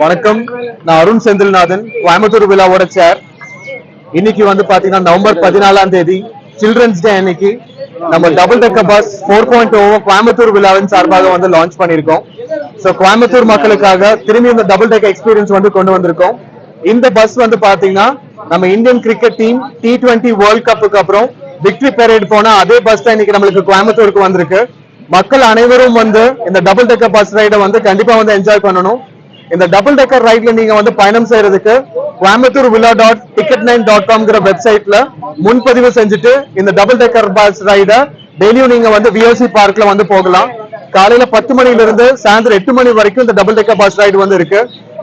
வணக்கம். நான் அருண் செந்தில்நாதன் கோயம்புத்தூர் விழாவோட சேர் இன்னைக்கு வந்து பாத்தீங்கன்னா நவம்பர் பதினாலாம் தேதி சில்ட்ரன்ஸ் டே அன்னைக்கு நம்ம double decker bus four point O Coimbatore விழாவின் சார்பாக வந்து லான்ச் பண்ணிருக்கோம் ஸோ கோயம்புத்தூர் மக்களுக்காக திரும்பி இந்த டபுள் டெக் எக்ஸ்பீரியன்ஸ் வந்து கொண்டு வந்திருக்கோம். இந்த பஸ் வந்து பாத்தீங்கன்னா நம்ம Indian cricket team T twenty world கப்புக்கு அப்புறம் விக்டரி பெரேட் போன அதே பஸ் தான் இன்னைக்கு நம்மளுக்கு கோயம்புத்தூருக்கு வந்திருக்கு. மக்கள் அனைவரும் வந்து இந்த டபுள் டெக்கர் பஸ் ரைடை வந்து கண்டிப்பா வந்து என்ஜாய் பண்ணணும். இந்த டபுள் டெக்கர் ரைட்ல நீங்க வந்து பயணம் செய்யறதுக்கு Coimbatore Vizha dot ticket nine dot காம்ங்கிற வெப்சைட்ல முன்பதிவு செஞ்சுட்டு இந்த டபுள் டெக்கர் பஸ் ரைட டெய்லியும் நீங்க வந்து விஓசி பார்க்ல வந்து போகலாம். காலையில பத்து மணில இருந்து சாயந்தரம் எட்டு மணி வரைக்கும் இந்த டபுள் டெக்கர் பஸ் ரைடு வந்து இருக்கு.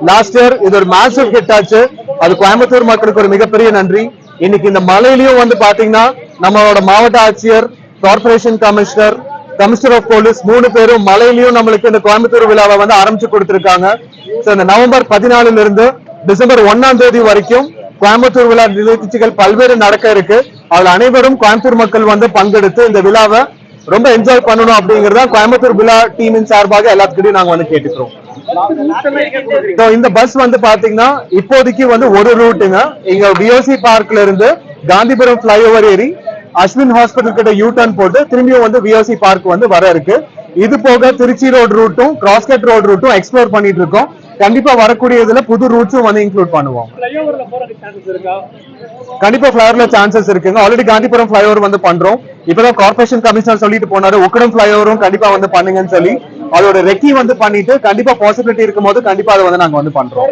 லாஸ்ட் இயர் இது ஒரு மேசிவ் ஹிட் ஆச்சு. அது கோயம்புத்தூர் மக்களுக்கு ஒரு மிகப்பெரிய நன்றி. இன்னைக்கு இந்த மலையிலயும் வந்து பாத்தீங்கன்னா நம்மளோட மாவட்ட ஆட்சியர் corporation commissioner commissioner of police மூணு பேரும் மலையிலயும் நம்மளுக்கு இந்த கோயம்புத்தூர் விழாவை வந்து ஆரம்பிச்சு கொடுத்திருக்காங்க. So, இந்த நவம்பர் பதினாலுல இருந்து டிசம்பர் ஒன்னாம் தேதி வரைக்கும் கோயம்புத்தூர் விழா நிகழ்ச்சிகள் பல்வேறு நடக்க இருக்கு. அவள் அனைவரும் கோயம்புத்தூர் மக்கள் வந்து பங்கெடுத்து இந்த விழாவை ரொம்ப என்ஜாய் பண்ணணும் அப்படிங்கறத கோயம்புத்தூர் விழா டீமின் சார்பாக எல்லாத்துக்கிட்டையும் நாங்க வந்து கேட்டுக்கிறோம். இந்த பஸ் வந்து பாத்தீங்கன்னா இப்போதைக்கு வந்து ஒரு ரூட்டுங்க இங்க பிஓசி பார்க்ல இருந்து காந்திபுரம் பிளைஓவர் ஏறி அஸ்வின் ஹாஸ்பிட்டல் கிட்ட யூ டர்ன் போட்டு திரும்பியும் வந்து விஓசி பார்க் வந்து வர இருக்கு. இது போக திருச்சி ரோட் ரூட்டும் கிராஸ்கட் ரோட் ரூட்டும் எக்ஸ்ப்ளோர் பண்ணிட்டு இருக்கோம். கண்டிப்பா வரக்கூடிய இதுல புது ரூட்ஸும் வந்து இன்க்ளூட் பண்ணுவோம். கண்டிப்பா ஃபிளைஓவர்ல சான்சஸ் இருக்குங்க. ஆல்ரெடி காந்திபுரம் ஃபிளைஓவர் வந்து பண்றோம். இப்பதான் கார்பரேஷன் கமிஷனர் சொல்லிட்டு போனாரு உக்கடம் ஃபிளைஓவரும் கண்டிப்பா வந்து பண்ணுங்கன்னு சொல்லி. அதோட ரெக்கி வந்து பண்ணிட்டு கண்டிப்பா பாசிபிலிட்டி இருக்கும் போது கண்டிப்பா அதை வந்து நாங்க வந்து பண்றோம்.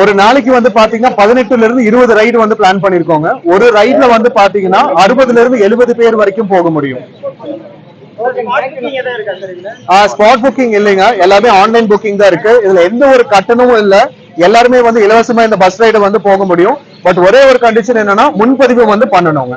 ஒரு நாளைக்கு? வந்து பாத்தீங்கன்னா பதினெட்டுல இருந்து இருபது ரைடு வந்து பிளான் பண்ணிருக்கோங்க. ஒரு ரைட்ல வந்து பாத்தீங்கன்னா அறுபதுல இருந்து எழுபது பேர் வரைக்கும் போக முடியும். ஸ்பாட் புக்கிங் இல்லைங்க. எல்லாமே ஆன்லைன் புக்கிங் தான் இருக்கு. இதுல எந்த ஒரு கட்டணமும் இல்ல. எல்லாருமே வந்து இலவசமா இந்த பஸ் ரைடு வந்து போக முடியும். பட் ஒரே ஒரு கண்டிஷன் என்னன்னா முன்பதிவு வந்து பண்ணணுங்க.